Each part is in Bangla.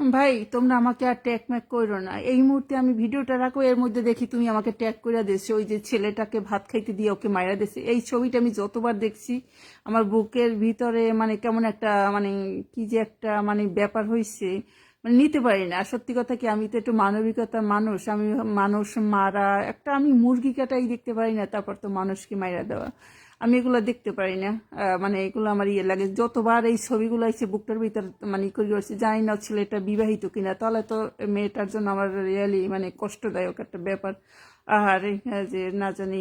ভাই, তোমরা আমাকে আর ট্যাগ ম্যাক করো না। এই মুহূর্তে আমি ভিডিওটা রাখো এর মধ্যে দেখি তুমি আমাকে ট্যাগ করে দিয়েছ। ওই যে ছেলেটাকে ভাত খাইতে দিয়ে ওকে মাইরা দিয়েছে। এই ছবিটা আমি যতবার দেখছি, আমার বুকের ভিতরে মানে কেমন একটা মানে কি যে একটা মানে ব্যাপার হয়েছে মানে নিতে পারি না। আর সত্যি কথা কি, আমি তো একটু মানবিকতা মানুষ। আমি মানুষ মারা, একটা আমি মুরগি কাটাই দেখতে পারি না, তারপর তো মানুষকে মাইরা দেওয়া। আমি এগুলো দেখতে পারি না। মানে এগুলো আমার ইয়ে লাগে। যতবার এই ছবিগুলো এসে বুকটার ভিতর মানে করে করছে জানি না ছেলেটা বিবাহিত কিনা। তাহলে তো মেয়েটার জন্য আমার রিয়েলি মানে কষ্টদায়ক একটা ব্যাপার। আর যে না জানি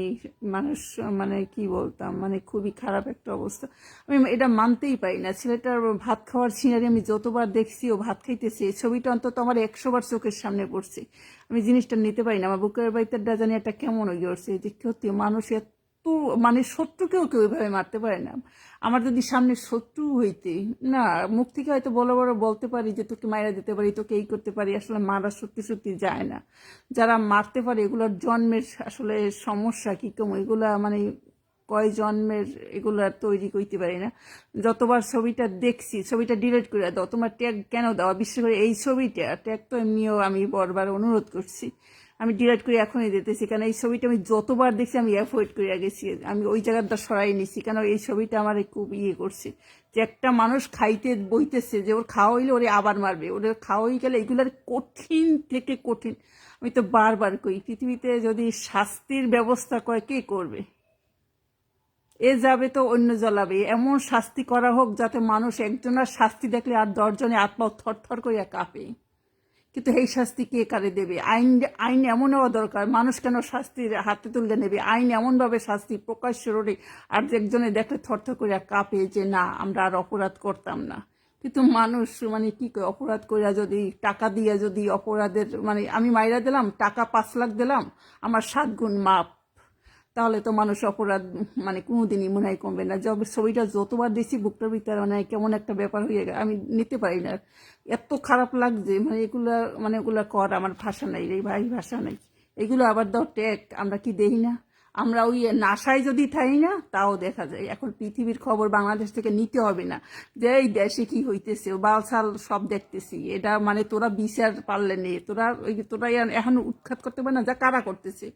মানুষ মানে কি বলতাম মানে খুবই খারাপ একটা অবস্থা। আমি এটা মানতেই পারি না। ছেলেটার ভাত খাওয়ার সিনারি আমি যতবার দেখছি, ও ভাত খাইতেছে ছবিটা অন্তত আমার একশো বার চোখের সামনে পড়ছে। আমি জিনিসটা নিতে পারি না। আমার বুকের বাড়িতে জানি একটা কেমন হয়ে গেছে যে সত্যি মানুষ এত মানে শত্রুকেও কেউ এভাবে মারতে পারে না। আমার যদি সামনে শত্রু হইতে, না, মুখ থেকে হয়তো বড় বড় বলতে পারি যে, তোকে মায়েরা দিতে পারি, তোকে এই করতে পারি। আসলে মারা সত্যি সত্যি যায় না। যারা মারতে পারে, এগুলোর জন্মের আসলে সমস্যা কি কম? এগুলা মানে কয় জন্মের এগুলো আর তৈরি করতে পারি না। যতবার ছবিটা দেখছি, ছবিটা ডিলিট করে দাও, তোমার ট্যাগ কেন দেওয়া বিশেষ করে এই ছবিটা ট্যাগ তো এমনিও আমি বরবার অনুরোধ করছি। আমি ডিলিট করে এখনই দিতেছি। কারণ এই ছবিটা আমি যতবার দেখছি, আমি অ্যাভয়েড করে গেছি আমি ওই জায়গাটা সরাই নিছি। কেন এই ছবিটা আমার খুব ইয়ে করছে। যে একটা মানুষ খাইতে বইতেছে, যে ওর খাওয়া হইলে ওরে আবার মারবে। ওর খাওয়া হয়ে গেলে এগুলোর কঠিন থেকে কঠিন। আমি তো বারবার কই, পৃথিবীতে যদি শাস্তির ব্যবস্থা করে, কে করবে? এ যাবে তো অন্য জ্বলাবে। এমন শাস্তি করা হোক যাতে মানুষ একজনের শাস্তি দেখলে আর দশজনে আত্মা থরথর করে কাঁপে। কিন্তু এই শাস্তি কে কারে দেবে? আইন আইন এমন হওয়া দরকার, মানুষ কেন শাস্তির হাতে তুলে নেবে? আইন এমনভাবে শাস্তি প্রকাশ্য রোডে আর একজনে দেখলে থরথর করে কাঁপে যে, না, আমরা আর অপরাধ করতাম না। কিন্তু মানুষ মানে কি অপরাধ করে যদি, টাকা দিয়ে যদি অপরাধের মানে আমি মাইরা দিলাম, টাকা পাঁচ লাখ দিলাম, আমার সাত গুণ মাপ। তাহলে তো মানুষ অপরাধ মানে কোনোদিনই মনে হয় কমবে না। যবে ছবিটা যতবার দেখছি, বুকটার ভিতরে মানে কেমন একটা ব্যাপার হয়ে গেছে। আমি নিতে পারি না। এত খারাপ লাগছে মানে এগুলা মানে এগুলা কর, আমার ভাষা নাই রে ভাই, ভাষা নাই। এগুলো আবার দাও ট্যাগ আমরা কি দেখি না? আমরা ওই নাসায় যদি থাই না, তাও দেখা যায়। এখন পৃথিবীর খবর বাংলাদেশ থেকে নিতে হবে না। যে এই দেশে কি হইতেছে বালসাল সব দেখতেছি। এটা মানে তোরা বিচার পারলে নেই তোরা ওই, তোরা এখন উৎখাত করতে পারে না, যা কারা করতেছে?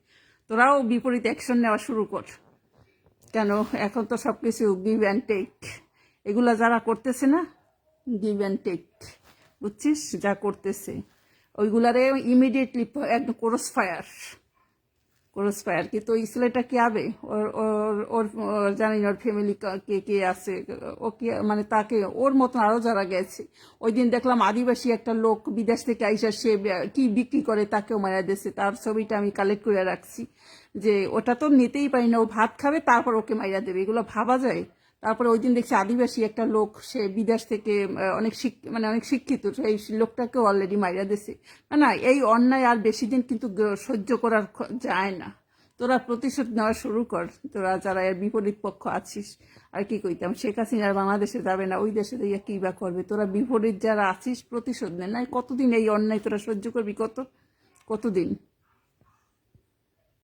তোরাও বিপরীত অ্যাকশন নেওয়া শুরু কর। কেন? এখন তো সব কিছু গিভ অ্যান্ড টেক এগুলা যারা করতেছে না গিভ অ্যান্ড টেক বুঝছিস? যা করতেছে। ওইগুলারে ইমিডিয়েটলি একদম ক্রস ফায়ার ক্রস ফায়ার কি? তো ছেলেটা কি হবে ওর ওর ওর জানি ওর ফ্যামিলি কে কে আছে? ও কি মানে তাকে ওর মতন আরও যারা গেছে। ওই দিন দেখলাম আদিবাসী একটা লোক বিদেশ থেকে আইসা সে কি বিক্রি করে তাকেও মারা দিয়েছে। তার ছবিটা আমি কালেক্ট করে রাখছি। যে ওটা তো নিতেই পারি না, ও ভাত খাবে, তারপর ওকে মাইরা দেবে। এগুলো ভাবা যায়? তারপরে ওই দিন দেখছি আদিবাসী একটা লোক, সে বিদেশ থেকে অনেক মানে অনেক শিক্ষিত সেই লোকটাকেও অলরেডি মাইরা দিয়েছে না এই অন্যায় আর বেশি দিন কিন্তু সহ্য করার যায় না। তোরা প্রতিশোধ নেওয়া শুরু কর, তোরা যারা এর বিপরীত পক্ষ আছিস, আর কি কইতাম, শেখ হাসিনা বাংলাদেশে যাবে না, ওই দেশে দিয়ে কি বা করবে? তোরা বিপরীত যারা আছিস, প্রতিশোধ নে। না কতদিন এই অন্যায় তোরা সহ্য করবি? কত? কতদিন?